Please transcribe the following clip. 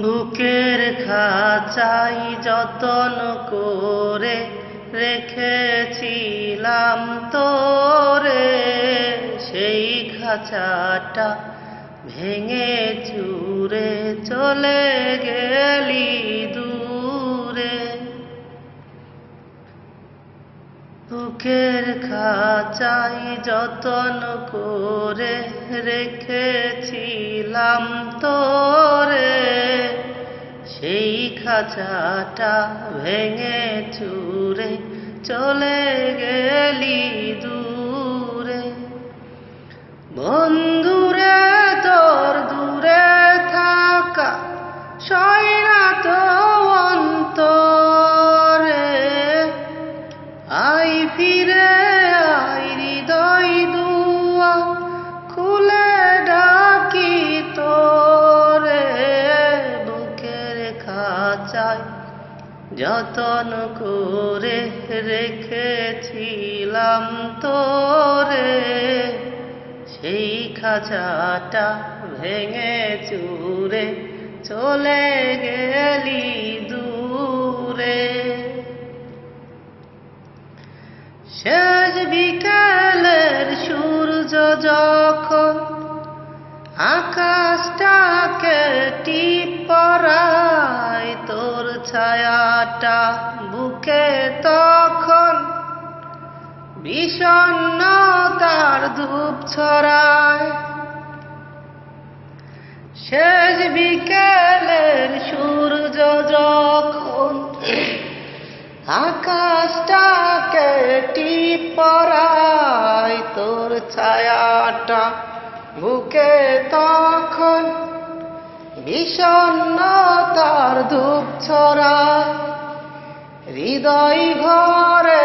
বুকের খাঁচাই যতন করে রেখেছিলাম তোরে, সেই খাঁচাটা ভেঙে চুরে চলে গেলি দূরে। বুকের খাঁচাই যতন করে রেখেছিলাম তোরে খাঁচাটা ভেঙে চুরে চলে গেলি দূরে। বন্ধুরে, তোর দূরে থাকা সয়না তো অন্তরে। আই ফিরে যতন করে রেখেছিলাম তোরে, সেই খাঁচাটা ভেঙে চুরে চলে গেলি দূরে। শেষ বিকালের সূর্য যখন আকাশটাকে ছায়াটা বুকে তখন বিষণ্ণতার ধূপ ছড়ায়। শেষ বিকেলের সূর্য যখন আকাশটাকে টিপ পরায়, তোর ছায়াটা বুকে তখন বিষণ্ণতার ধূপ ছড়ায় হৃদয় ঘরে